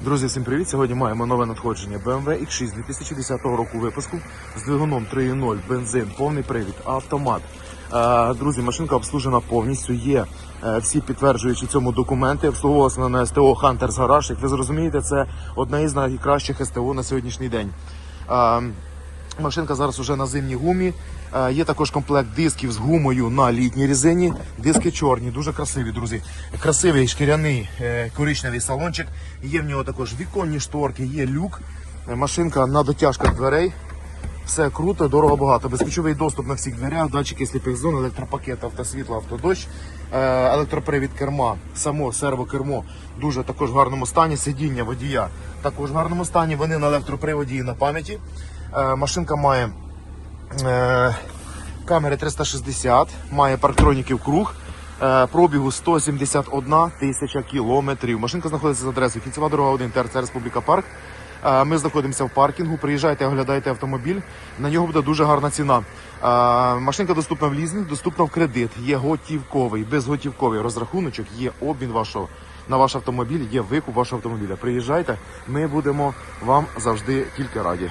Друзі, всім привіт! Сьогодні маємо нове надходження BMW X6 2010 року випуску з двигуном 3.0, бензин, повний привід, автомат. Е, Друзі, машинка обслужена повністю. Є е, всі підтверджуючі цьому документи. Обслуговувалася на СТО Hunters Garage. Як ви зрозумієте, це одна із найкращих СТО на сьогоднішній день. Машинка зараз уже на зимній гумі. Е, Є також комплект дисків з гумою на літній резині. Диски чорні, дуже красиві, друзі. Красивий шкіряний е, коричневий салончик. Є в нього також віконні шторки, є люк. Е, Машинка на дотяжках дверей. Все круто, дорого багато. Безключовий доступ на всіх дверях, датчики сліпих зон, електропакет, автосвітло, автодощ, електропривід керма, само сервокермо дуже також в гарному стані. Сидіння водія також в гарному стані. Вони на електроприводі і на пам'яті. Е, Машинка має е, камери 360, має парктроніків круг. е, Пробігу 171 тисяча кілометрів. Машинка знаходиться за адресою Кінцева дорога 1 ТРЦ Республіка Парк. Ми знаходимося в паркінгу. Приїжджайте, оглядайте автомобіль. На нього буде дуже гарна ціна. Машинка доступна в лізинг, доступна в кредит. Є готівковий, безготівковий розрахуночок, є обмін вашого на ваш автомобіль, є викуп вашого автомобіля. Приїжджайте, ми будемо вам завжди тільки раді.